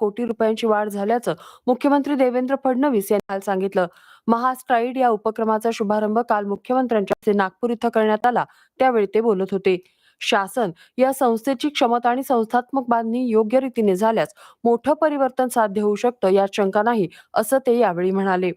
कोटी रुपयांची वाढ झाल्याचं मुख्यमंत्री देवेंद्र फडणवीस यांनी काल सांगितलं. महास्ट्राईड या उपक्रमाचा शुभारंभ काल मुख्यमंत्र्यांच्या नागपूर इथं करण्यात आला त्यावेळी ते बोलत होते. शासन या संस्थेची क्षमता आणि संस्थात्मक बांधणी योग्य रीतीने झाल्यास मोठं परिवर्तन साध्य होऊ शकतं यात शंका नाही असं ते यावेळी म्हणाले.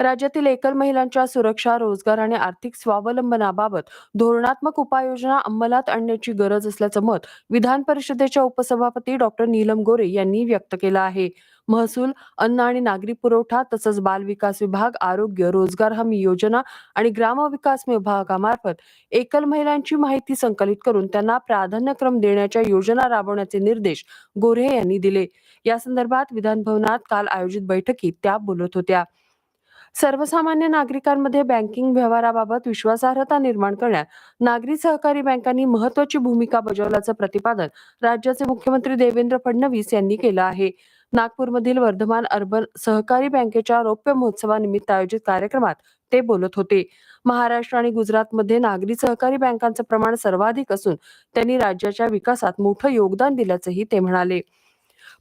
राज्यातील एकल महिलांच्या सुरक्षा रोजगार आणि आर्थिक स्वावलंबनाबाबत धोरणात्मक उपाययोजना अंमलात आणण्याची गरज असल्याचं मत विधान परिषदेच्या उपसभापती डॉक्टर नीलम गोरे यांनी व्यक्त केलं आहे. महसूल अन्न आणि नागरी पुरवठा तसंच बाल विकास विभाग आरोग्य रोजगार हमी योजना आणि ग्रामविकास विभागामार्फत एकल महिलांची माहिती संकलित करून त्यांना प्राधान्यक्रम देण्याच्या योजना राबवण्याचे निर्देश गोऱ्हे यांनी दिले. या संदर्भात विधानभवनात काल आयोजित बैठकीत त्या बोलत होत्या. सर्वसामान्य नागरिकांमध्ये बँकिंग व्यवहाराबाबत विश्वासार्हता निर्माण करण्यात नागरी सहकारी बँकांनी महत्वाची भूमिका बजावल्याचं प्रतिपादन राज्याचे मुख्यमंत्री देवेंद्र फडणवीस यांनी केलं आहे. नागपूरमधील वर्धमान अर्बन सहकारी बँकेच्या रौप्य महोत्सवानिमित्त आयोजित कार्यक्रमात ते बोलत होते. महाराष्ट्र आणि गुजरातमध्ये नागरी सहकारी बँकांचं प्रमाण सर्वाधिक असून त्यांनी राज्याच्या विकासात मोठं योगदान दिल्याचंही ते म्हणाले.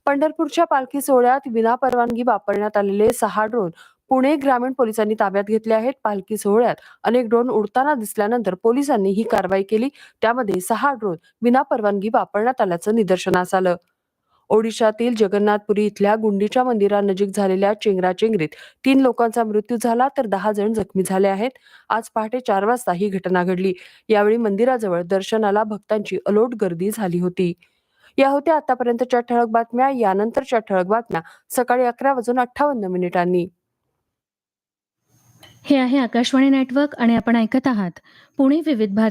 पंढरपूरच्या पालखी सोहळ्यात विनापरवानगी वापरण्यात आलेले सहा ड्रोन पुणे ग्रामीण पोलिसांनी ताब्यात घेतले आहेत. पालखी सोहळ्यात अनेक ड्रोन उडताना दिसल्यानंतर पोलिसांनी ही कारवाई केली. त्यामध्ये सहा ड्रोन विनापरवानगी वापरण्यात आल्याचं निदर्शनास आलं. ओडिशातील जगन्नाथपुरी इथल्या गुंडीच्या मंदिरानजीक झालेल्या चेंगराचेंगरीत तीन लोकांचा मृत्यू झाला तर दहा जण जखमी झाले आहेत. आज पहाटे चार वाजता ही घटना घडली. यावेळी मंदिराजवळ दर्शनाला भक्तांची अलोट गर्दी झाली होती. या होत्या आतापर्यंतच्या ठळक बातम्या. यानंतरच्या ठळक बातम्या सकाळी अकरा वाजून अठ्ठावन्न मिनिटांनी. हे आहे आकाशवाणी नेटवर्क आणि आपण ऐकत आहात पुणे विविध भारती